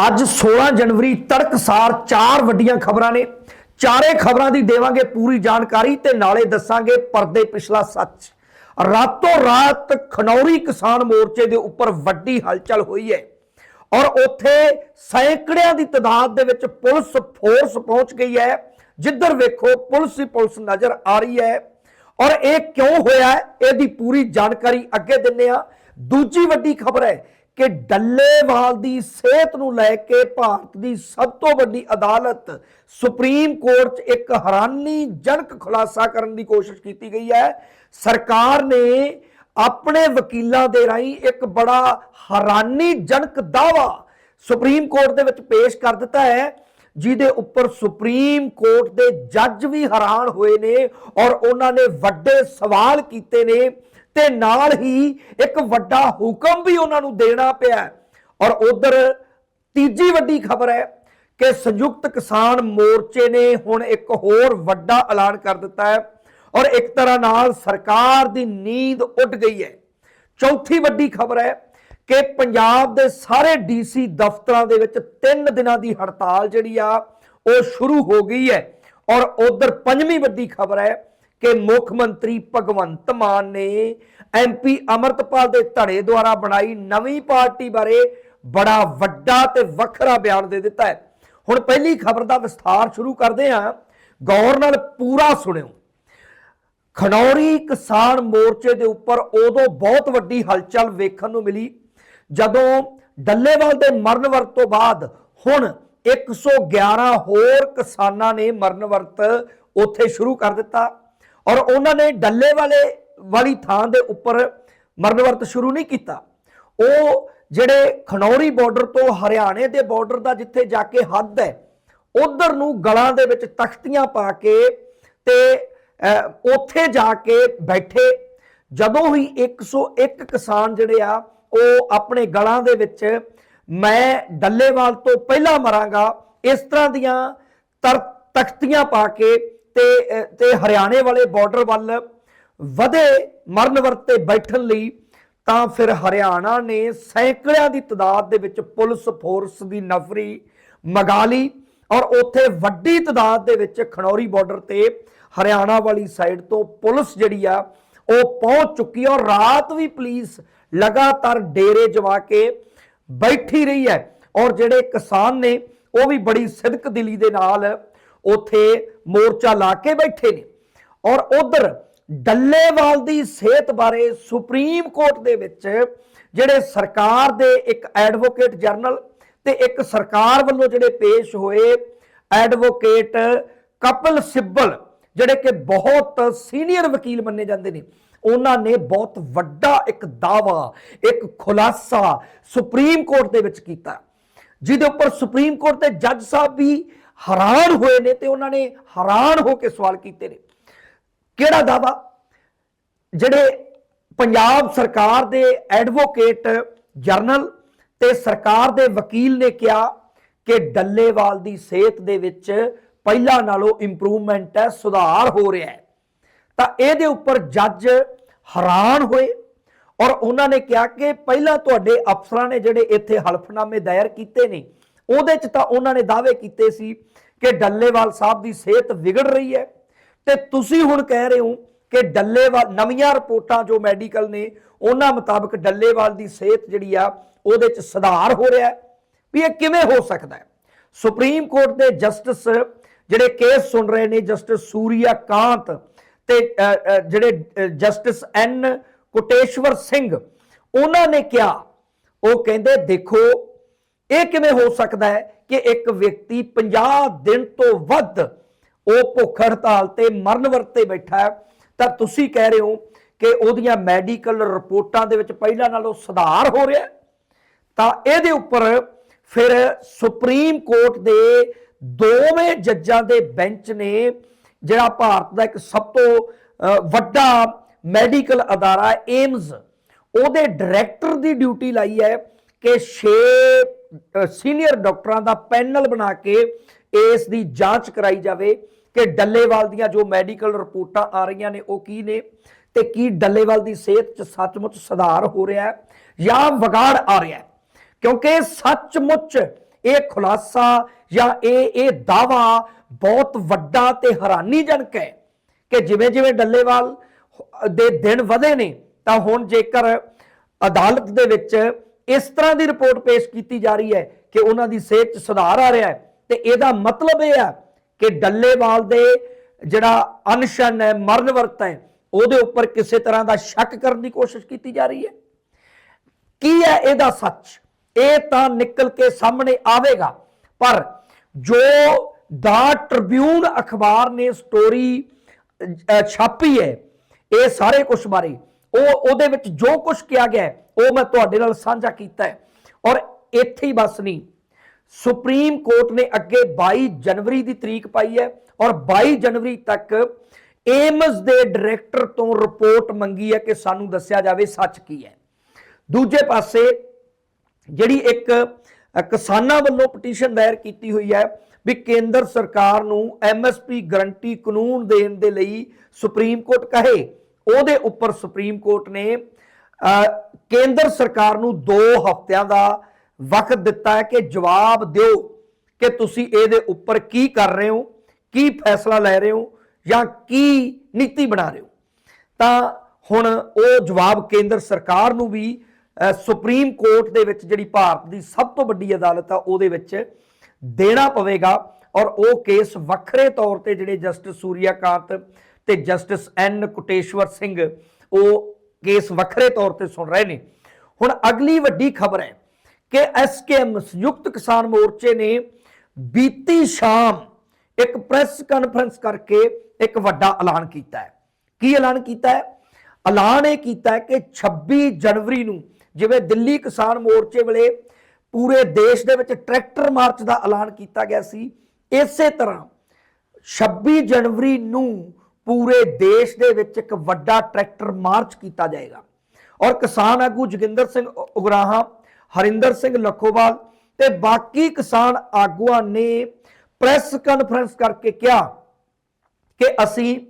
ਅੱਜ 16 ਜਨਵਰੀ ਤੜਕਸਾਰ ਚਾਰ ਵੱਡੀਆਂ ਖਬਰਾਂ ਨੇ। ਚਾਰੇ ਖਬਰਾਂ ਦੀ ਦੇਵਾਂਗੇ ਪੂਰੀ ਜਾਣਕਾਰੀ ਤੇ ਨਾਲੇ ਦੱਸਾਂਗੇ ਪਰਦੇ ਪਿਛਲਾ ਸੱਚ। ਰਾਤੋਂ ਰਾਤ ਖਨੌਰੀ ਕਿਸਾਨ ਮੋਰਚੇ ਦੇ ਉੱਪਰ ਵੱਡੀ ਹਲਚਲ ਹੋਈ ਹੈ ਔਰ ਉੱਥੇ ਸੈਂਕੜਿਆਂ ਦੀ ਤਾਦਾਦ ਦੇ ਵਿੱਚ ਪੁਲਿਸ ਫੋਰਸ ਪਹੁੰਚ ਗਈ ਹੈ। ਜਿੱਧਰ ਵੇਖੋ ਪੁਲਿਸ ਹੀ ਪੁਲਿਸ ਨਜ਼ਰ ਆ ਰਹੀ ਹੈ ਔਰ ਇਹ ਕਿਉਂ ਹੋਇਆ ਇਹਦੀ ਪੂਰੀ ਜਾਣਕਾਰੀ ਅੱਗੇ ਦਿੰਨੇ ਆ ਦੂਜੀ ਵੱਡੀ ਖਬਰ ਹੈ ਕਿ ਡੱਲੇਵਾਲ ਦੀ ਸਿਹਤ ਨੂੰ ਲੈ ਕੇ ਭਾਰਤ ਦੀ ਸਭ ਤੋਂ ਵੱਡੀ ਅਦਾਲਤ ਸੁਪਰੀਮ ਕੋਰਟ 'ਚ ਇੱਕ ਹੈਰਾਨੀਜਨਕ ਖੁਲਾਸਾ ਕਰਨ ਦੀ ਕੋਸ਼ਿਸ਼ ਕੀਤੀ ਗਈ ਹੈ। ਸਰਕਾਰ ਨੇ ਆਪਣੇ ਵਕੀਲਾਂ ਦੇ ਰਾਹੀਂ ਇੱਕ ਬੜਾ ਹੈਰਾਨੀਜਨਕ ਦਾਵਾ ਸੁਪਰੀਮ ਕੋਰਟ ਦੇ ਵਿੱਚ ਪੇਸ਼ ਕਰ ਦਿੱਤਾ ਹੈ। ਜਿਹਦੇ ਉੱਪਰ ਸੁਪਰੀਮ ਕੋਰਟ ਦੇ ਜੱਜ ਵੀ ਹੈਰਾਨ ਹੋਏ ਨੇ ਔਰ ਉਹਨਾਂ ਨੇ ਵੱਡੇ ਸਵਾਲ ਕੀਤੇ ਨੇ ਤੇ ਨਾਲ ਹੀ ਇੱਕ ਵੱਡਾ ਹੁਕਮ ਵੀ ਉਹਨਾਂ ਨੂੰ ਦੇਣਾ ਪਿਆ ਔਰ ਉਧਰ ਤੀਜੀ ਵੱਡੀ ਖਬਰ ਹੈ ਕਿ ਸੰਯੁਕਤ ਕਿਸਾਨ ਮੋਰਚੇ ਨੇ ਹੁਣ ਇੱਕ ਹੋਰ ਵੱਡਾ ਐਲਾਨ ਕਰ ਦਿੱਤਾ ਹੈ ਔਰ ਇੱਕ ਤਰ੍ਹਾਂ ਨਾਲ ਸਰਕਾਰ ਦੀ ਨੀਂਦ ਉੱਡ ਗਈ ਹੈ। ਚੌਥੀ ਵੱਡੀ ਖਬਰ ਹੈ ਕਿ ਪੰਜਾਬ ਦੇ ਸਾਰੇ ਡੀਸੀ ਦਫ਼ਤਰਾਂ ਦੇ ਵਿੱਚ 3 ਦਿਨਾਂ ਦੀ ਹੜਤਾਲ ਜਿਹੜੀ ਆ, ਉਹ ਸ਼ੁਰੂ ਹੋ ਗਈ ਹੈ। ਔਰ ਉਧਰ ਪੰਜਵੀਂ ਵੱਡੀ ਖਬਰ ਹੈ ਕਿ ਮੁੱਖ ਮੰਤਰੀ ਭਗਵੰਤ ਮਾਨ ਨੇ ਐਮਪੀ ਅਮਰਤਪਾਲ ਦੇ ਧੜੇ ਦੁਆਰਾ ਬਣਾਈ ਨਵੀਂ ਪਾਰਟੀ ਬਾਰੇ ਬੜਾ ਵੱਡਾ ਤੇ ਵੱਖਰਾ ਬਿਆਨ ਦੇ ਦਿੱਤਾ ਹੈ। ਹੁਣ ਪਹਿਲੀ ਖਬਰ ਦਾ ਵਿਸਥਾਰ ਸ਼ੁਰੂ ਕਰਦੇ ਹਾਂ। ਗੌਰ ਨਾਲ ਪੂਰਾ ਸੁਣਿਓ। ਖਨੌਰੀ ਕਿਸਾਨ ਮੋਰਚੇ ਦੇ ਉੱਪਰ ਉਦੋਂ ਬਹੁਤ ਵੱਡੀ ਹਲਚਲ ਵੇਖਣ ਨੂੰ ਮਿਲੀ। ਜਦੋਂ ਡੱਲੇਵਾਲ ਦੇ ਮਰਨ ਵਰਤ ਤੋਂ ਬਾਅਦ ਹੁਣ 111 ਹੋਰ ਕਿਸਾਨਾਂ ਨੇ ਮਰਨ ਵਰਤ ਉੱਥੇ ਸ਼ੁਰੂ ਕਰ ਦਿੱਤਾ ਔਰ ਉਹਨਾਂ ਨੇ ਡੱਲੇ ਵਾਲੇ ਵਾਲੀ ਥਾਂ ਦੇ ਉੱਪਰ ਮਰਨ ਵਰਤ ਸ਼ੁਰੂ ਨਹੀਂ ਕੀਤਾ। ਉਹ ਜਿਹੜੇ ਖਨੌਰੀ ਬਾਰਡਰ ਤੋਂ ਹਰਿਆਣੇ ਦੇ ਬਾਰਡਰ ਦਾ ਜਿੱਥੇ ਜਾ ਕੇ ਹੱਦ ਹੈ, ਉਧਰ ਨੂੰ ਗਲਾਂ ਦੇ ਵਿੱਚ ਤਖਤੀਆਂ ਪਾ ਕੇ ਤੇ ਉੱਥੇ ਜਾ ਕੇ ਬੈਠੇ। ਜਦੋਂ ਹੀ 101 ਕਿਸਾਨ ਜਿਹੜੇ ਆ ਉਹ ਆਪਣੇ ਗਲਾਂ ਦੇ ਵਿੱਚ ਮੈਂ ਡੱਲੇਵਾਲ ਤੋਂ ਪਹਿਲਾਂ ਮਰਾਂਗਾ, ਇਸ ਤਰ੍ਹਾਂ ਦੀਆਂ ਤਰ ਤਖਤੀਆਂ ਪਾ ਕੇ ਤੇ ਤੇ ਹਰਿਆਣੇ ਵਾਲੇ ਬਾਰਡਰ ਵੱਲ ਵਧੇ, ਮਰਨ ਵਰਤੇ ਬੈਠਣ ਲਈ, ਤਾਂ ਫਿਰ ਹਰਿਆਣਾ ਨੇ ਸੈਂਕੜਿਆਂ ਦੀ ਤਾਦਾਦ ਦੇ ਵਿੱਚ ਪੁਲਿਸ ਫੋਰਸ ਦੀ ਨਫਰੀ ਮਗਾ ਲਈ ਔਰ ਉੱਥੇ ਵੱਡੀ ਤਾਦਾਦ ਦੇ ਵਿੱਚ ਖਨੌਰੀ ਬਾਰਡਰ ਤੇ ਹਰਿਆਣਾ ਵਾਲੀ ਸਾਈਡ ਤੋਂ ਪੁਲਿਸ ਜਿਹੜੀ ਆ, ਉਹ ਪਹੁੰਚ ਚੁੱਕੀ ਔਰ ਰਾਤ ਵੀ ਪੁਲਿਸ ਲਗਾਤਾਰ ਡੇਰੇ ਜਵਾ ਕੇ ਬੈਠੀ ਰਹੀ ਹੈ ਔਰ ਜਿਹੜੇ ਕਿਸਾਨ ਨੇ, ਉਹ ਵੀ ਬੜੀ ਸਿਦਕ ਦਿਲੀ ਦੇ ਨਾਲ ਉੱਥੇ ਮੋਰਚਾ ਲਾ ਕੇ ਬੈਠੇ ਨੇ। ਔਰ ਉਧਰ ਡੱਲੇਵਾਲ ਦੀ ਸਿਹਤ ਬਾਰੇ ਸੁਪਰੀਮ ਕੋਰਟ ਦੇ ਵਿੱਚ ਜਿਹੜੇ ਸਰਕਾਰ ਦੇ ਇੱਕ ਐਡਵੋਕੇਟ ਜਨਰਲ ਤੇ ਇੱਕ ਸਰਕਾਰ ਵੱਲੋਂ ਜਿਹੜੇ ਪੇਸ਼ ਹੋਏ ਐਡਵੋਕੇਟ ਕਪਲ ਸਿੱਬਲ, ਜਿਹੜੇ ਕਿ ਬਹੁਤ ਸੀਨੀਅਰ ਵਕੀਲ ਮੰਨੇ ਜਾਂਦੇ ਨੇ ਉਹਨਾਂ ਨੇ ਬਹੁਤ ਵੱਡਾ ਇੱਕ ਦਾਵਾ ਇੱਕ ਖੁਲਾਸਾ ਸੁਪਰੀਮ ਕੋਰਟ ਦੇ ਵਿੱਚ ਕੀਤਾ। ਜਿਹਦੇ ਉੱਪਰ ਸੁਪਰੀਮ ਕੋਰਟ ਦੇ ਜੱਜ ਸਾਹਿਬ ਵੀ ਹੈਰਾਨ ਹੋਏ ਨੇ ਤੇ ਉਹਨਾਂ ਨੇ ਹੈਰਾਨ ਹੋ ਕੇ ਸਵਾਲ ਕੀਤੇ ਨੇ। ਕਿਹੜਾ ਦਾਵਾ ਜਿਹੜੇ ਪੰਜਾਬ ਸਰਕਾਰ ਦੇ ਐਡਵੋਕੇਟ ਜਰਨਲ ਤੇ ਸਰਕਾਰ ਦੇ ਵਕੀਲ ਨੇ ਕਿਹਾ ਕਿ ਡੱਲੇਵਾਲ ਦੀ ਸਿਹਤ ਦੇ ਵਿੱਚ ਪਹਿਲਾਂ ਨਾਲੋਂ ਇੰਪਰੂਵਮੈਂਟ ਹੈ, ਸੁਧਾਰ ਹੋ ਰਿਹਾ ਹੈ। ਤਾਂ ਇਹਦੇ ਉੱਪਰ ਜੱਜ ਹੈਰਾਨ ਹੋਏ ਔਰ ਉਹਨਾਂ ਨੇ ਕਿਹਾ ਕਿ ਪਹਿਲਾਂ ਤੁਹਾਡੇ ਅਫਸਰਾਂ ਨੇ ਜਿਹੜੇ ਇੱਥੇ ਹਲਫਨਾਮੇ ਦਾਇਰ ਕੀਤੇ ਨੇ, ਉਹਦੇ 'ਚ ਤਾਂ ਉਹਨਾਂ ਨੇ ਦਾਅਵੇ ਕੀਤੇ ਸੀ ਕਿ ਡੱਲੇਵਾਲ ਸਾਹਿਬ ਦੀ ਸਿਹਤ ਵਿਗੜ ਰਹੀ ਹੈ। ਤੇ ਤੁਸੀਂ ਹੁਣ ਕਹਿ ਰਹੇ ਹੋ ਕਿ ਡੱਲੇਵਾਲ, ਨਵੀਆਂ ਰਿਪੋਰਟਾਂ ਜੋ ਮੈਡੀਕਲ ਨੇ, ਉਹਨਾਂ ਮੁਤਾਬਕ ਡੱਲੇਵਾਲ ਦੀ ਸਿਹਤ ਜਿਹੜੀ ਆ, ਉਹਦੇ 'ਚ ਸੁਧਾਰ ਹੋ ਰਿਹਾ ਵੀ ਇਹ ਕਿਵੇਂ ਹੋ ਸਕਦਾ ਹੈ? ਸੁਪਰੀਮ ਕੋਰਟ ਦੇ ਜਸਟਿਸ ਜਿਹੜੇ ਕੇਸ ਸੁਣ ਰਹੇ ਨੇ, ਜਸਟਿਸ ਸੂਰਿਆ ਕਾਂਤ ਤੇ ਜਿਹੜੇ ਜਸਟਿਸ ਐਨ ਕੋਟੇਸ਼ਵਰ ਸਿੰਘ, ਉਹਨਾਂ ਨੇ ਕਿਹਾ, ਉਹ ਕਹਿੰਦੇ, ਦੇਖੋ, ਇਹ ਕਿਵੇਂ ਹੋ ਸਕਦਾ ਹੈ ਕਿ ਇੱਕ ਵਿਅਕਤੀ 50 ਦਿਨ ਤੋਂ ਵੱਧ ਉਹ ਭੁੱਖ ਹੜਤਾਲ ਤੇ ਮਰਨ ਵਰਤੇ ਬੈਠਾ ਹੈ। ਤਾਂ ਤੁਸੀਂ ਕਹਿ ਰਹੇ ਹੋ ਕਿ ਉਹਦੀਆਂ ਮੈਡੀਕਲ ਰਿਪੋਰਟਾਂ ਦੇ ਵਿੱਚ ਪਹਿਲਾਂ ਨਾਲੋਂ ਸੁਧਾਰ ਹੋ ਰਿਹਾ ਤਾਂ ਇਹਦੇ ਉੱਪਰ ਫਿਰ ਸੁਪਰੀਮ ਕੋਰਟ ਦੇ ਦੋਵੇਂ ਜੱਜਾਂ ਦੇ ਬੈਂਚ ਨੇ ਜਿਹੜਾ ਭਾਰਤ ਦਾ ਇੱਕ ਸਭ ਤੋਂ ਵੱਡਾ ਮੈਡੀਕਲ ਅਦਾਰਾ ਏਮਜ਼ ਉਹਦੇ ਡਾਇਰੈਕਟਰ ਦੀ ਡਿਊਟੀ ਲਾਈ ਹੈ ਕਿ 6 ਸੀਨੀਅਰ ਡਾਕਟਰਾਂ ਦਾ ਪੈਨਲ ਬਣਾ ਕੇ ਇਸ ਦੀ ਜਾਂਚ ਕਰਾਈ ਜਾਵੇ ਕਿ ਡੱਲੇਵਾਲ ਦੀਆਂ ਜੋ ਮੈਡੀਕਲ ਰਿਪੋਰਟਾਂ ਆ ਰਹੀਆਂ ਨੇ, ਉਹ ਕੀ ਨੇ ਤੇ ਕੀ ਡੱਲੇਵਾਲ ਦੀ ਸਿਹਤ 'ਚ ਸੱਚਮੁੱਚ ਸੁਧਾਰ ਹੋ ਰਿਹਾ ਹੈ ਜਾਂ ਵਿਗਾੜ ਆ ਰਿਹਾ ਹੈ। ਕਿਉਂਕਿ ਸੱਚਮੁੱਚ ਇਹ ਖੁਲਾਸਾ ਜਾਂ ਇਹ ਇਹ ਦਾਵਾ ਬਹੁਤ ਵੱਡਾ ਤੇ ਹੈਰਾਨੀਜਨਕ ਹੈ ਕਿ ਜਿਵੇਂ ਜਿਵੇਂ ਡੱਲੇਵਾਲ ਦੇ ਦਿਨ ਵਧੇ ਨੇ, ਤਾਂ ਹੁਣ ਜੇਕਰ ਅਦਾਲਤ ਦੇ ਵਿੱਚ ਇਸ ਤਰ੍ਹਾਂ ਦੀ ਰਿਪੋਰਟ ਪੇਸ਼ ਕੀਤੀ ਜਾ ਰਹੀ ਹੈ ਕਿ ਉਹਨਾਂ ਦੀ ਸਿਹਤ 'ਚ ਸੁਧਾਰ ਆ ਰਿਹਾ ਹੈ, ਤੇ ਇਹਦਾ ਮਤਲਬ ਇਹ ਹੈ ਕਿ ਡੱਲੇਵਾਲ ਦੇ ਜਿਹੜਾ ਅਨਸ਼ਨ ਹੈ, ਮਰਨ ਵਰਤ ਹੈ, ਉਹਦੇ ਉੱਪਰ ਕਿਸੇ ਤਰ੍ਹਾਂ ਦਾ ਸ਼ੱਕ ਕਰਨ ਦੀ ਕੋਸ਼ਿਸ਼ ਕੀਤੀ ਜਾ ਰਹੀ ਹੈ। ਕੀ ਹੈ ਇਹਦਾ ਸੱਚ? ਇਹ ਤਾਂ ਨਿਕਲ ਕੇ ਸਾਹਮਣੇ ਆਵੇਗਾ, ਪਰ ਜੋ ਦਾ ਟ੍ਰਿਬਿਊਨ ਅਖਬਾਰ ਨੇ ਸਟੋਰੀ ਛਾਪੀ ਹੈ, ਇਹ ਸਾਰੇ ਕੁਝ ਬਾਰੇ। ਉਹ, ਉਹਦੇ ਵਿੱਚ ਜੋ ਕੁਝ ਕਿਹਾ ਗਿਆ ਉਹ ਮੈਂ ਤੁਹਾਡੇ ਨਾਲ ਸਾਂਝਾ ਕੀਤਾ ਹੈ। ਔਰ ਇੱਥੇ ਹੀ ਬਸ ਨਹੀਂ, ਸੁਪਰੀਮ ਕੋਰਟ ਨੇ ਅੱਗੇ 22 ਜਨਵਰੀ ਦੀ ਤਰੀਕ ਪਾਈ ਹੈ ਔਰ 22 ਜਨਵਰੀ ਤੱਕ ਏਮਸ ਦੇ ਡਾਇਰੈਕਟਰ ਤੋਂ ਰਿਪੋਰਟ ਮੰਗੀ ਹੈ ਕਿ ਸਾਨੂੰ ਦੱਸਿਆ ਜਾਵੇ ਸੱਚ ਕੀ ਹੈ। ਦੂਜੇ ਪਾਸੇ ਜਿਹੜੀ ਇੱਕ ਕਿਸਾਨਾਂ ਵੱਲੋਂ ਪਟੀਸ਼ਨ ਦਾਇਰ ਕੀਤੀ ਹੋਈ ਹੈ ਵੀ ਕੇਂਦਰ ਸਰਕਾਰ ਨੂੰ ਐਮਐਸਪੀ ਗਰੰਟੀ ਕਾਨੂੰਨ ਦੇਣ ਦੇ ਲਈ ਸੁਪਰੀਮ ਕੋਰਟ ਕਹੇ। ਉਹਦੇ ਉੱਪਰ ਸੁਪਰੀਮ ਕੋਰਟ ਨੇ ਕੇਂਦਰ ਸਰਕਾਰ ਨੂੰ 2 ਹਫ਼ਤਿਆਂ ਦਾ ਵਕਤ ਦਿੱਤਾ ਹੈ ਕਿ ਜਵਾਬ ਦਿਓ ਕਿ ਤੁਸੀਂ ਇਹਦੇ ਉੱਪਰ ਕੀ ਕਰ ਰਹੇ ਹੋ, ਕੀ ਫੈਸਲਾ ਲੈ ਰਹੇ ਹੋ ਜਾਂ ਕੀ ਨੀਤੀ ਬਣਾ ਰਹੇ ਹੋ। ਤਾਂ ਹੁਣ ਉਹ ਜਵਾਬ ਕੇਂਦਰ ਸਰਕਾਰ ਨੂੰ ਵੀ ਸੁਪਰੀਮ ਕੋਰਟ ਦੇ ਵਿੱਚ ਜਿਹੜੀ ਭਾਰਤ ਦੀ ਸਭ ਤੋਂ ਵੱਡੀ ਅਦਾਲਤ ਆ, ਉਹਦੇ ਵਿੱਚ ਦੇਣਾ ਪਵੇਗਾ ਔਰ ਉਹ ਕੇਸ ਵੱਖਰੇ ਤੌਰ ਤੇ ਜਿਹੜੇ ਜਸਟਿਸ ਸੂਰਿਆਕਾਂਤ ਤੇ ਜਸਟਿਸ ਐਨ ਕੁਟੇਸ਼ਵਰ ਸਿੰਘ, ਉਹ ਕੇਸ ਵੱਖਰੇ ਤੌਰ ਤੇ ਸੁਣ ਰਹੇ ਨੇ। ਹੁਣ ਅਗਲੀ ਵੱਡੀ ਖਬਰ ਹੈ ਕਿ ਐਸਕੇਐਮ ਸੰਯੁਕਤ ਕਿਸਾਨ ਮੋਰਚੇ ਨੇ ਬੀਤੀ ਸ਼ਾਮ ਇੱਕ ਪ੍ਰੈਸ ਕਾਨਫਰੰਸ ਕਰਕੇ ਇੱਕ ਵੱਡਾ ਐਲਾਨ ਕੀਤਾ ਹੈ। ਕੀ ਐਲਾਨ ਕੀਤਾ ਹੈ? ਐਲਾਨ ਇਹ ਕੀਤਾ ਹੈ ਕਿ 26 ਜਨਵਰੀ ਨੂੰ ਜਿਵੇਂ ਦਿੱਲੀ ਕਿਸਾਨ ਮੋਰਚੇ ਵੇਲੇ ਪੂਰੇ ਦੇਸ਼ ਦੇ ਵਿੱਚ ਟਰੈਕਟਰ ਮਾਰਚ ਦਾ ਐਲਾਨ ਕੀਤਾ ਗਿਆ ਸੀ। ਇਸੇ ਤਰ੍ਹਾਂ 26 ਜਨਵਰੀ ਨੂੰ ਪੂਰੇ ਦੇਸ਼ ਦੇ ਵਿੱਚ ਇੱਕ ਵੱਡਾ ਟਰੈਕਟਰ ਮਾਰਚ ਕੀਤਾ ਜਾਏਗਾ। ਔਰ ਕਿਸਾਨ ਆਗੂ ਜੋਗਿੰਦਰ ਸਿੰਘ ਉ- ਉਗਰਾਹਾਂ, ਹਰਿੰਦਰ ਸਿੰਘ ਲੱਖੋਵਾਲ ਤੇ ਬਾਕੀ ਕਿਸਾਨ ਆਗੂਆਂ ਨੇ ਪ੍ਰੈਸ ਕਾਨਫਰੰਸ ਕਰਕੇ ਕਿਹਾ ਕਿ ਅਸੀਂ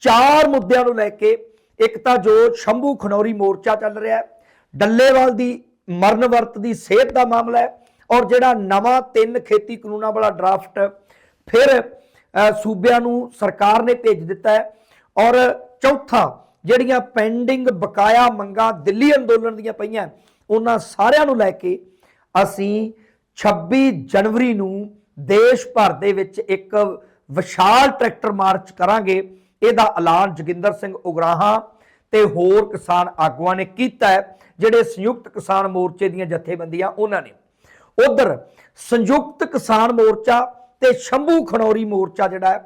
ਚਾਰ ਮੁੱਦਿਆਂ ਨੂੰ ਲੈ ਕੇ ਇੱਕ ਤਾਂ ਜੋ ਸ਼ੰਭੂ ਖਨੌਰੀ ਮੋਰਚਾ ਚੱਲ ਰਿਹਾ ਹੈ, ਡੱਲੇਵਾਲ ਦੀ ਮਰਨ ਵਰਤ ਦੀ ਸਿਹਤ ਦਾ ਮਾਮਲਾ ਹੈ ਔਰ ਜਿਹੜਾ ਨਵਾਂ ਤਿੰਨ ਖੇਤੀ ਕਾਨੂੰਨਾਂ ਵਾਲਾ ਡਰਾਫਟ ਫਿਰ ਸੂਬਿਆਂ ਨੂੰ ਸਰਕਾਰ ਨੇ ਭੇਜ ਦਿੱਤਾ ਹੈ ਔਰ ਚੌਥਾ, ਜਿਹੜੀਆਂ ਪੈਂਡਿੰਗ ਬਕਾਇਆ ਮੰਗਾਂ ਦਿੱਲੀ ਅੰਦੋਲਨ ਦੀਆਂ ਪਈਆਂ, ਉਹਨਾਂ ਸਾਰਿਆਂ ਨੂੰ ਲੈ ਕੇ ਅਸੀਂ 26 ਜਨਵਰੀ ਨੂੰ ਦੇਸ਼ ਭਰ ਦੇ ਵਿੱਚ ਇੱਕ ਵਿਸ਼ਾਲ ਟਰੈਕਟਰ ਮਾਰਚ ਕਰਾਂਗੇ। ਇਹਦਾ ਐਲਾਨ ਜੋਗਿੰਦਰ ਸਿੰਘ ਉਗਰਾਹਾਂ ਤੇ ਹੋਰ ਕਿਸਾਨ ਆਗੂਆਂ ਨੇ ਕੀਤਾ ਜਿਹੜੇ ਸੰਯੁਕਤ ਕਿਸਾਨ ਮੋਰਚੇ ਦੀਆਂ ਜਥੇਬੰਦੀਆਂ ਉਹਨਾਂ ਨੇ। ਉਧਰ ਸੰਯੁਕਤ ਕਿਸਾਨ ਮੋਰਚਾ ਤੇ ਸ਼ੰਭੂ ਖਣੌਰੀ ਮੋਰਚਾ ਜਿਹੜਾ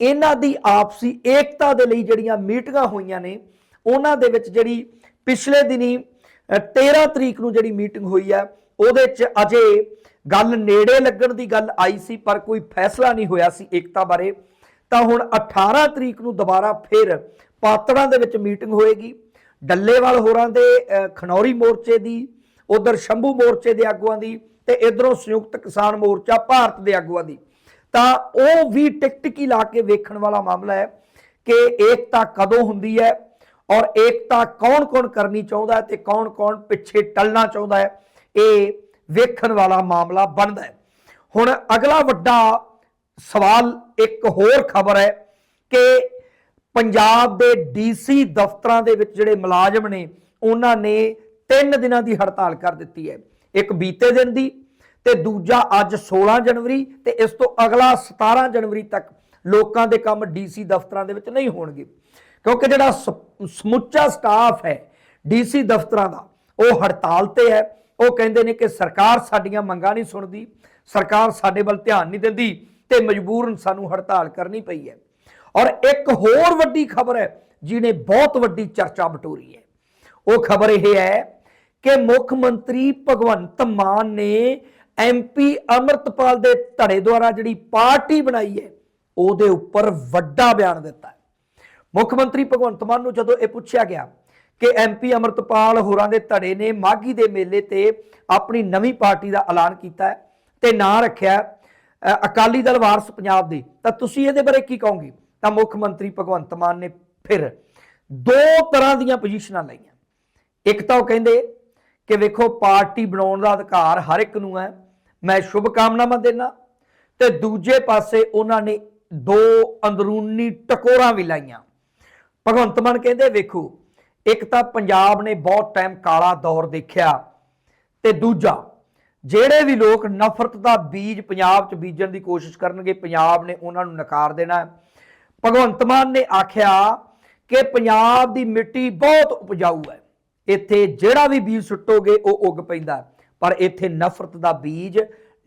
ਇਹਨਾਂ ਦੀ ਆਪਸੀ ਏਕਤਾ ਦੇ ਲਈ ਜਿਹੜੀਆਂ ਮੀਟਿੰਗਾਂ ਹੋਈਆਂ ਨੇ ਉਹਨਾਂ ਦੇ ਵਿੱਚ ਜਿਹੜੀ ਪਿਛਲੇ ਦਿਨੀ ਅ, 13 ਤਰੀਕ ਨੂੰ ਜਿਹੜੀ ਮੀਟਿੰਗ ਹੋਈ ਹੈ ਉਹਦੇ 'ਚ ਅਜੇ ਗੱਲ ਨੇੜੇ ਲੱਗਣ ਦੀ ਗੱਲ ਆਈ ਸੀ ਪਰ ਕੋਈ ਫੈਸਲਾ ਨਹੀਂ ਹੋਇਆ ਸੀ ਏਕਤਾ ਬਾਰੇ। ਤਾਂ ਹੁਣ 18 ਤਰੀਕ ਨੂੰ ਦੁਬਾਰਾ ਫਿਰ ਪਾਤੜਾਂ ਦੇ ਵਿੱਚ ਮੀਟਿੰਗ ਹੋਏਗੀ। ਡੱਲੇਵਾਲ ਹੋਰਾਂ ਦੇ ਖਨੌਰੀ ਮੋਰਚੇ ਦੀ, ਉਧਰ ਸ਼ੰਭੂ ਮੋਰਚੇ ਦੇ ਆਗੂਆਂ ਦੀ ਤੇ ਇਧਰੋਂ ਸੰਯੁਕਤ ਕਿਸਾਨ ਮੋਰਚਾ ਭਾਰਤ ਦੇ ਆਗੂਆਂ ਦੀ। ਤਾਂ ਉਹ ਵੀ ਟਿਕਟਿਕੀ ਲਾ ਕੇ ਵੇਖਣ ਵਾਲਾ ਮਾਮਲਾ ਹੈ ਕਿ ਏਕਤਾ ਕਦੋਂ ਹੁੰਦੀ ਹੈ ਔਰ ਏਕਤਾ ਕੌਣ-ਕੌਣ ਕਰਨੀ ਚਾਹੁੰਦਾ ਹੈ ਤੇ ਕੌਣ-ਕੌਣ ਪਿੱਛੇ ਟਲਣਾ ਚਾਹੁੰਦਾ ਹੈ, ਇਹ ਵੇਖਣ ਵਾਲਾ ਮਾਮਲਾ ਬਣਦਾ ਹੈ। ਹੁਣ ਅਗਲਾ ਵੱਡਾ ਸਵਾਲ, ਇੱਕ ਹੋਰ ਖਬਰ ਹੈ ਕਿ ਪੰਜਾਬ ਦੇ ਡੀਸੀ ਦਫ਼ਤਰਾਂ ਦੇ ਵਿੱਚ ਜਿਹੜੇ ਮੁਲਾਜ਼ਮ ਨੇ, ਉਹਨਾਂ ਨੇ 3 ਦਿਨਾਂ ਦੀ ਹੜਤਾਲ ਕਰ ਦਿੱਤੀ ਹੈ। ਇੱਕ ਬੀਤੇ ਦਿਨ ਦੀ ਤੇ ਦੂਜਾ ਅੱਜ 16 ਜਨਵਰੀ ਤੇ ਇਸ ਤੋਂ ਅਗਲਾ 17 ਜਨਵਰੀ ਤੱਕ ਲੋਕਾਂ ਦੇ ਕੰਮ ਡੀਸੀ ਦਫ਼ਤਰਾਂ ਦੇ ਵਿੱਚ ਨਹੀਂ ਹੋਣਗੇ। ਕਿਉਂਕਿ ਜਿਹੜਾ ਸ- ਸਮੁੱਚਾ ਸਟਾਫ ਹੈ ਡੀਸੀ ਦਫ਼ਤਰਾਂ ਦਾ, ਉਹ ਹੜਤਾਲ ਤੇ ਹੈ। ਉਹ ਕਹਿੰਦੇ ਨੇ ਕਿ ਸਰਕਾਰ ਸਾਡੀਆਂ ਮੰਗਾਂ ਨਹੀਂ ਸੁਣਦੀ, ਸਰਕਾਰ ਸਾਡੇ ਵੱਲ ਧਿਆਨ ਨਹੀਂ ਦਿੰਦੀ ਤੇ ਮਜਬੂਰਨ ਸਾਨੂੰ ਹੜਤਾਲ ਕਰਨੀ ਪਈ ਹੈ। ਔਰ ਇੱਕ ਹੋਰ ਵੱਡੀ ਖਬਰ ਹੈ ਜਿਹਨੇ ਬਹੁਤ ਵੱਡੀ ਚਰਚਾ ਬਟੋਰੀ ਹੈ। ਉਹ ਖਬਰ ਇਹ ਹੈ ਕਿ ਮੁੱਖ ਮੰਤਰੀ ਭਗਵੰਤ ਮਾਨ ਨੇ ਐਮਪੀ ਅਮਰਤਪਾਲ ਦੇ ਧੜੇ ਦੁਆਰਾ ਜਿਹੜੀ ਪਾਰਟੀ ਬਣਾਈ ਹੈ, ਉਹਦੇ ਉੱਪਰ ਵੱਡਾ ਬਿਆਨ ਦਿੱਤਾ ਹੈ। ਮੁੱਖ ਮੰਤਰੀ ਭਗਵੰਤ ਮਾਨ ਨੂੰ ਜਦੋਂ ਇਹ ਪੁੱਛਿਆ ਗਿਆ ਕਿ ਐਮਪੀ ਅਮਰਤਪਾਲ ਹੋਰਾਂ ਦੇ ਧੜੇ ਨੇ ਮਾਗੀ ਦੇ ਮੇਲੇ ਤੇ ਆਪਣੀ ਨਵੀਂ ਪਾਰਟੀ ਦਾ ਐਲਾਨ ਕੀਤਾ ਹੈ ਤੇ ਨਾਂ ਰੱਖਿਆ ਅਕਾਲੀ ਦਲ ਵਾਰਸ ਪੰਜਾਬ ਦੇ, ਤਾਂ ਤੁਸੀਂ ਇਹਦੇ ਬਾਰੇ ਕੀ ਕਹੋਗੇ? ਤਾਂ ਮੁੱਖ ਮੰਤਰੀ ਭਗਵੰਤ ਮਾਨ ਨੇ ਫਿਰ ਦੋ ਤਰ੍ਹਾਂ ਦੀਆਂ ਪੋਜੀਸ਼ਨਾਂ ਲਈਆਂ। ਇੱਕ ਤਾਂ ਉਹ ਕਹਿੰਦੇ ਕਿ ਵੇਖੋ, ਪਾਰਟੀ ਬਣਾਉਣ ਦਾ ਅਧਿਕਾਰ ਹਰ ਇੱਕ ਨੂੰ ਹੈ, ਮੈਂ ਸ਼ੁਭ ਕਾਮਨਾਵਾਂ ਦੇਣਾ ਤੇ ਦੂਜੇ ਪਾਸੇ ਉਹਨਾਂ ਨੇ ਦੋ ਅੰਦਰੂਨੀ ਟਕੋਰਾਂ ਵੀ ਲਾਈਆਂ। ਭਗਵੰਤ ਮਾਨ ਕਹਿੰਦੇ, ਵੇਖੋ, ਇੱਕ ਤਾਂ ਪੰਜਾਬ ਨੇ ਬਹੁਤ ਟਾਈਮ ਕਾਲਾ ਦੌਰ ਦੇਖਿਆ ਤੇ ਦੂਜਾ, ਜਿਹੜੇ ਵੀ ਲੋਕ ਨਫ਼ਰਤ ਦਾ ਬੀਜ ਪੰਜਾਬ 'ਚ ਬੀਜਣ ਦੀ ਕੋਸ਼ਿਸ਼ ਕਰਨਗੇ, ਪੰਜਾਬ ਨੇ ਉਹਨਾਂ ਨੂੰ ਨਕਾਰ ਦੇਣਾ ਹੈ। ਭਗਵੰਤ ਮਾਨ ਨੇ ਆਖਿਆ ਕਿ ਪੰਜਾਬ ਦੀ ਮਿੱਟੀ ਬਹੁਤ ਉਪਜਾਊ ਹੈ। ਇੱਥੇ ਜਿਹੜਾ ਵੀ ਬੀਜ ਸੁੱਟੋਗੇ, ਉਹ ਉੱਗ ਪੈਂਦਾ ਪਰ ਇੱਥੇ ਨਫ਼ਰਤ ਦਾ ਬੀਜ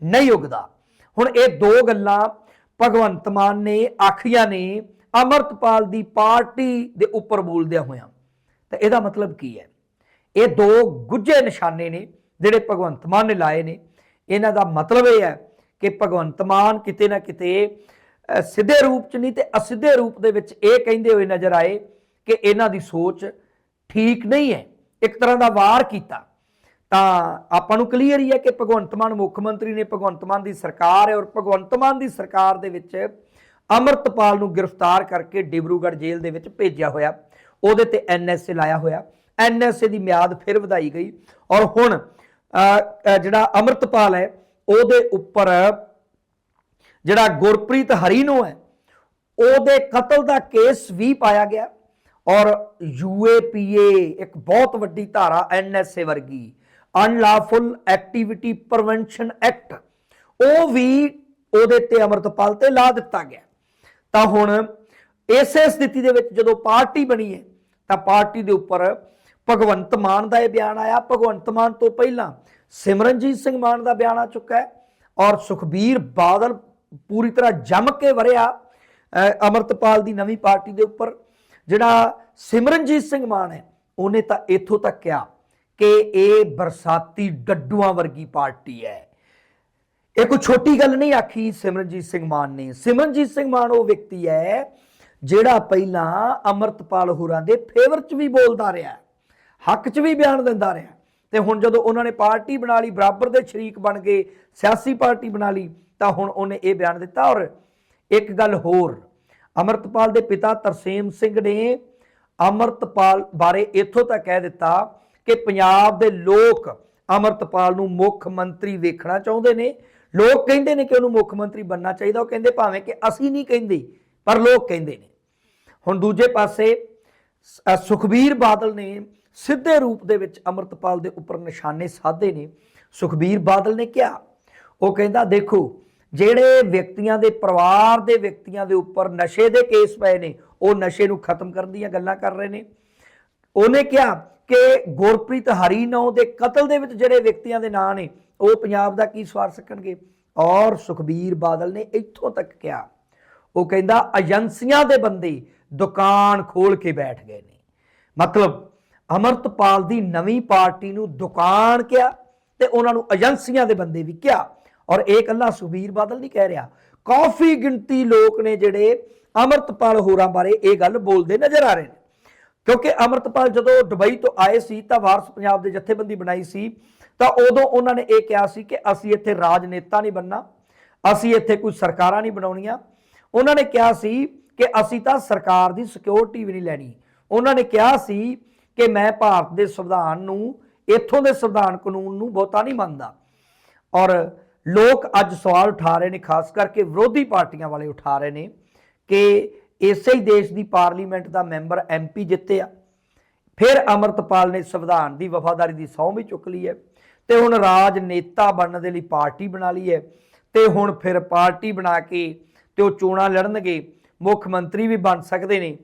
ਨਹੀਂ ਉੱਗਦਾ। ਹੁਣ ਇਹ ਦੋ ਗੱਲਾਂ ਭਗਵੰਤ ਮਾਨ ਨੇ ਆਖੀਆਂ ਨੇ ਅਮਰਤਪਾਲ ਦੀ ਪਾਰਟੀ ਦੇ ਉੱਪਰ ਬੋਲਦਿਆਂ ਹੋਇਆਂ। ਤਾਂ ਇਹਦਾ ਮਤਲਬ ਕੀ ਹੈ? ਇਹ ਦੋ ਗੁੱਝੇ ਨਿਸ਼ਾਨੇ ਨੇ ਜਿਹੜੇ ਭਗਵੰਤ ਮਾਨ ਨੇ ਲਾਏ ਨੇ। ਇਹਨਾਂ ਦਾ ਮਤਲਬ ਇਹ ਹੈ ਕਿ ਭਗਵੰਤ ਮਾਨ ਕਿਤੇ ਨਾ ਕਿਤੇ ਸਿੱਧੇ ਰੂਪ ਚ ਨਹੀਂ ਤੇ ਅਸਿੱਧੇ ਰੂਪ ਦੇ ਵਿੱਚ ਇਹ ਕਹਿੰਦੇ ਹੋਏ ਨਜ਼ਰ ਆਏ ਕਿ ਇਹਨਾਂ ਦੀ ਸੋਚ ਠੀਕ ਨਹੀਂ ਹੈ, ਇੱਕ ਤਰ੍ਹਾਂ ਦਾ ਵਾਰ ਕੀਤਾ। ਤਾਂ ਆਪਾਂ ਨੂੰ ਕਲੀਅਰ ਹੀ ਹੈ ਕਿ ਭਗਵੰਤ ਮਾਨ ਮੁੱਖ ਮੰਤਰੀ ਨੇ ਭਗਵੰਤ ਮਾਨ ਦੀ ਸਰਕਾਰ ਹੈ ਔਰ ਭਗਵੰਤ ਮਾਨ ਦੀ ਸਰਕਾਰ ਦੇ ਵਿੱਚ ਅਮਰਤਪਾਲ ਨੂੰ ਗ੍ਰਿਫਤਾਰ ਕਰਕੇ ਡਿਬਰੂਗੜ੍ਹ ਜੇਲ੍ਹ ਦੇ ਵਿੱਚ ਭੇਜਿਆ ਹੋਇਆ। ਉਹਦੇ ਤੇ ਐਨਐਸਏ ਲਾਇਆ ਹੋਇਆ। ਐਨਐਸਏ ਦੀ ਮਿਆਦ ਫਿਰ ਵਧਾਈ ਗਈ ਔਰ ਹੁਣ ਜਿਹੜਾ ਅਮਰਤਪਾਲ ਹੈ, ਉਹਦੇ ਉੱਪਰ ਜਿਹੜਾ ਗੁਰਪ੍ਰੀਤ ਹਰੀਨੋ ਹੈ, ਉਹਦੇ ਕਤਲ ਦਾ ਕੇਸ ਵੀ ਪਾਇਆ ਗਿਆ ਔਰ ਯੂਏਪੀਏ ਇੱਕ ਬਹੁਤ ਵੱਡੀ ਧਾਰਾ ਐਨਐਸਏ ਵਰਗੀ ਅਨਲਾਫੁਲ ਐਕਟੀਵਿਟੀ ਪ੍ਰੀਵੈਂਸ਼ਨ ਐਕਟ ਉਹ ਵੀ ਉਹਦੇ ਤੇ ਅਮਰਤਪਾਲ ਤੇ ਲਾ ਦਿੱਤਾ ਗਿਆ। ਤਾਂ ਹੁਣ ਇਸੇ ਸਥਿਤੀ ਦੇ ਵਿੱਚ ਜਦੋਂ ਪਾਰਟੀ ਬਣੀ ਹੈ, ਤਾਂ ਪਾਰਟੀ ਦੇ ਉੱਪਰ ਭਗਵੰਤ ਮਾਨ ਦਾ ਇਹ ਬਿਆਨ ਆਇਆ। ਭਗਵੰਤ ਮਾਨ ਤੋਂ ਪਹਿਲਾਂ ਸਿਮਰਨਜੀਤ ਸਿੰਘ ਮਾਨ ਦਾ ਬਿਆਨ ਆ ਚੁੱਕਾ ਹੈ ਔਰ ਸੁਖਬੀਰ ਬਾਦਲ ਪੂਰੀ ਤਰ੍ਹਾਂ ਜੰਮ ਕੇ ਵਰਿਆ ਅਹ, ਅਮਰਤਪਾਲ ਦੀ ਨਵੀਂ ਪਾਰਟੀ ਦੇ ਉੱਪਰ। ਜਿਹੜਾ ਸਿਮਰਨਜੀਤ ਸਿੰਘ ਮਾਨ ਹੈ ਉਹਨੇ ਤਾਂ ਇੱਥੋਂ ਤੱਕ ਕਿਹਾ ਕਿ ਇਹ ਬਰਸਾਤੀ ਡੱਡੂਆਂ ਵਰਗੀ ਪਾਰਟੀ ਹੈ। ਇਹ ਕੋਈ ਛੋਟੀ ਗੱਲ ਨਹੀਂ ਆਖੀ ਸਿਮਰਨਜੀਤ ਸਿੰਘ ਮਾਨ ਨੇ। ਸਿਮਰਨਜੀਤ ਸਿੰਘ ਮਾਨ ਉਹ ਵਿਅਕਤੀ ਹੈ ਜਿਹੜਾ ਪਹਿਲਾਂ ਅਮਰਤਪਾਲ ਹੋਰਾਂ ਦੇ ਫੇਵਰ 'ਚ ਵੀ ਬੋਲਦਾ ਰਿਹਾ ਹੱਕ 'ਚ ਵੀ ਬਿਆਨ ਦਿੰਦਾ ਰਿਹਾ ਤੇ ਹੁਣ ਜਦੋਂ ਉਹਨਾਂ ਨੇ ਪਾਰਟੀ ਬਣਾ ਲਈ ਬਰਾਬਰ ਦੇ ਸ਼ਰੀਕ ਬਣ ਗਏ ਸਿਆਸੀ ਪਾਰਟੀ ਬਣਾ ਲਈ ਤਾਂ ਹੁਣ ਉਹਨੇ ਇਹ ਬਿਆਨ ਦਿੱਤਾ ਔਰ ਇੱਕ ਗੱਲ ਹੋਰ, ਅਮਰਤਪਾਲ ਦੇ ਪਿਤਾ ਤਰਸੇਮ ਸਿੰਘ ਨੇ ਅਮਰਤਪਾਲ ਬਾਰੇ ਇੱਥੋਂ ਤੱਕ ਕਹਿ ਦਿੱਤਾ ਕਿ ਪੰਜਾਬ ਦੇ ਲੋਕ ਅਮਰਤਪਾਲ ਨੂੰ ਮੁੱਖ ਮੰਤਰੀ ਵੇਖਣਾ ਚਾਹੁੰਦੇ ਨੇ। ਲੋਕ ਕਹਿੰਦੇ ਨੇ ਕਿ ਉਹਨੂੰ ਮੁੱਖ ਮੰਤਰੀ ਬੰਨਣਾ ਚਾਹੀਦਾ, ਉਹ ਕਹਿੰਦੇ ਭਾਵੇਂ ਕਿ ਅਸੀਂ ਨਹੀਂ ਕਹਿੰਦੇ, ਪਰ ਲੋਕ ਕਹਿੰਦੇ ਨੇ। ਹੁਣ ਦੂਜੇ ਪਾਸੇ ਸੁਖਬੀਰ ਬਾਦਲ ਨੇ ਸਿੱਧੇ ਰੂਪ ਦੇ ਵਿੱਚ ਅਮਰਤਪਾਲ ਦੇ ਉੱਪਰ ਨਿਸ਼ਾਨੇ ਸਾਧੇ ਨੇ। ਸੁਖਬੀਰ ਬਾਦਲ ਨੇ ਕਿਹਾ, ਉਹ ਕਹਿੰਦਾ, ਦੇਖੋ ਜਿਹੜੇ ਵਿਅਕਤੀਆਂ ਦੇ ਪਰਿਵਾਰ ਦੇ ਵਿਅਕਤੀਆਂ ਦੇ ਉੱਪਰ ਨਸ਼ੇ ਦੇ ਕੇਸ ਪਏ ਨੇ, ਉਹ ਨਸ਼ੇ ਨੂੰ ਖਤਮ ਕਰਨ ਦੀਆਂ ਗੱਲਾਂ ਕਰ ਰਹੇ ਨੇ। ਉਹਨੇ ਕਿਹਾ ਕਿ ਗੁਰਪ੍ਰੀਤ ਹਰੀਨੌ ਦੇ ਕਤਲ ਦੇ ਵਿੱਚ ਜਿਹੜੇ ਵਿਅਕਤੀਆਂ ਦੇ ਨਾਂ ਨੇ, ਉਹ ਪੰਜਾਬ ਦਾ ਕੀ ਸਵਾਰ ਸਕਣਗੇ? ਔਰ ਸੁਖਬੀਰ ਬਾਦਲ ਨੇ ਇੱਥੋਂ ਤੱਕ ਕਿਹਾ, ਉਹ ਕਹਿੰਦਾ ਏਜੰਸੀਆਂ ਦੇ ਬੰਦੇ ਦੁਕਾਨ ਖੋਲ ਕੇ ਬੈਠ ਗਏ ਨੇ। ਮਤਲਬ ਅਮਰਤਪਾਲ ਦੀ ਨਵੀਂ ਪਾਰਟੀ ਨੂੰ ਦੁਕਾਨ ਕਿਹਾ ਤੇ ਉਹਨਾਂ ਨੂੰ ਏਜੰਸੀਆਂ ਦੇ ਬੰਦੇ ਵੀ ਕਿਹਾ। ਔਰ ਇਹ ਕੱਲਾ ਸੁਖਬੀਰ ਬਾਦਲ ਨਹੀਂ ਕਹਿ ਰਿਹਾ। ਕਾਫੀ ਗਿਣਤੀ ਲੋਕ ਨੇ ਜਿਹੜੇ ਅਮਰਤਪਾਲ ਹੋਰਾਂ ਬਾਰੇ ਇਹ ਗੱਲ ਬੋਲਦੇ ਨਜ਼ਰ ਆ ਰਹੇ ਨੇ। ਕਿਉਂਕਿ ਅਮਰਤਪਾਲ ਜਦੋਂ ਦੁਬਈ ਤੋਂ ਆਏ ਸੀ ਤਾਂ ਵਾਰਸ ਪੰਜਾਬ ਦੇ ਜਥੇਬੰਦੀ ਬਣਾਈ ਸੀ। ਤਾਂ ਉਦੋਂ ਉਹਨਾਂ ਨੇ ਇਹ ਕਿਹਾ ਸੀ ਕਿ ਅਸੀਂ ਇੱਥੇ ਰਾਜਨੇਤਾ ਨਹੀਂ ਬੰਨਾ ਅਸੀਂ ਇੱਥੇ ਕੋਈ ਸਰਕਾਰਾਂ ਨਹੀਂ ਬਣਾਉਣੀਆਂ। ਉਹਨਾਂ ਨੇ ਕਿਹਾ ਸੀ ਕਿ ਅਸੀਂ ਤਾਂ ਸਰਕਾਰ ਦੀ ਸਿਕਿਉਰਿਟੀ ਵੀ ਨਹੀਂ ਲੈਣੀ। ਉਹਨਾਂ ਨੇ ਕਿਹਾ ਸੀ ਕਿ ਮੈਂ ਭਾਰਤ ਦੇ ਸੰਵਿਧਾਨ ਨੂੰ, ਇੱਥੋਂ ਦੇ ਸੰਵਿਧਾਨ ਕਾਨੂੰਨ ਨੂੰ ਬਹੁਤਾ ਨਹੀਂ ਮੰਨਦਾ। ਔਰ ਲੋਕ ਅੱਜ ਸਵਾਲ ਉਠਾ ਰਹੇ ਨੇ, ਖਾਸ ਕਰਕੇ ਵਿਰੋਧੀ ਪਾਰਟੀਆਂ ਵਾਲੇ ਉਠਾ ਰਹੇ ਨੇ ਕਿ ਇਸੇ ਹੀ ਦੇਸ਼ ਦੀ ਪਾਰਲੀਮੈਂਟ ਦਾ ਮੈਂਬਰ ਐਮਪੀ ਜਿੱਤਿਆ ਫਿਰ ਅਮਰਤਪਾਲ ਨੇ ਸੰਵਿਧਾਨ ਦੀ ਵਫਾਦਾਰੀ ਦੀ ਸਹੁੰ ਵੀ ਚੁੱਕ ਲਈ ਹੈ ਤੇ ਹੁਣ ਰਾਜਨੇਤਾ ਬਣਨ ਦੇ ਲਈ ਪਾਰਟੀ ਬਣਾ ਲਈ ਹੈ ਤੇ ਹੁਣ ਫਿਰ ਪਾਰਟੀ ਬਣਾ ਕੇ ਤੇ ਉਹ ਚੋਣਾਂ ਲੜਨਗੇ, ਮੁੱਖ ਮੰਤਰੀ ਵੀ ਬਣ ਸਕਦੇ ਨੇ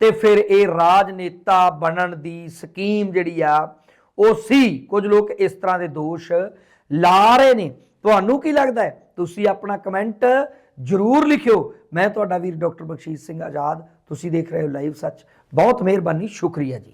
ਤੇ ਫਿਰ ਇਹ ਰਾਜਨੇਤਾ ਬਣਨ ਦੀ ਸਕੀਮ ਜਿਹੜੀ ਆ, ਉਹ ਸੀ ਕੁਝ ਲੋਕ ਇਸ ਤਰ੍ਹਾਂ ਦੇ ਦੋਸ਼ ਲਾ ਰਹੇ ਨੇ। ਤੁਹਾਨੂੰ ਕੀ ਲੱਗਦਾ ਹੈ? ਤੁਸੀਂ ਆਪਣਾ ਕਮੈਂਟ ਜਰੂਰ ਲਿਖਿਓ। ਮੈਂ ਤੁਹਾਡਾ ਵੀਰ ਡਾਕਟਰ ਬਖਸ਼ੀਸ਼ ਸਿੰਘ ਆਜ਼ਾਦ। ਤੁਸੀਂ ਦੇਖ ਰਹੇ ਹੋ ਲਾਈਵ ਸੱਚ ਬਹੁਤ ਮਿਹਰਬਾਨੀ, ਸ਼ੁਕਰੀਆ ਜੀ।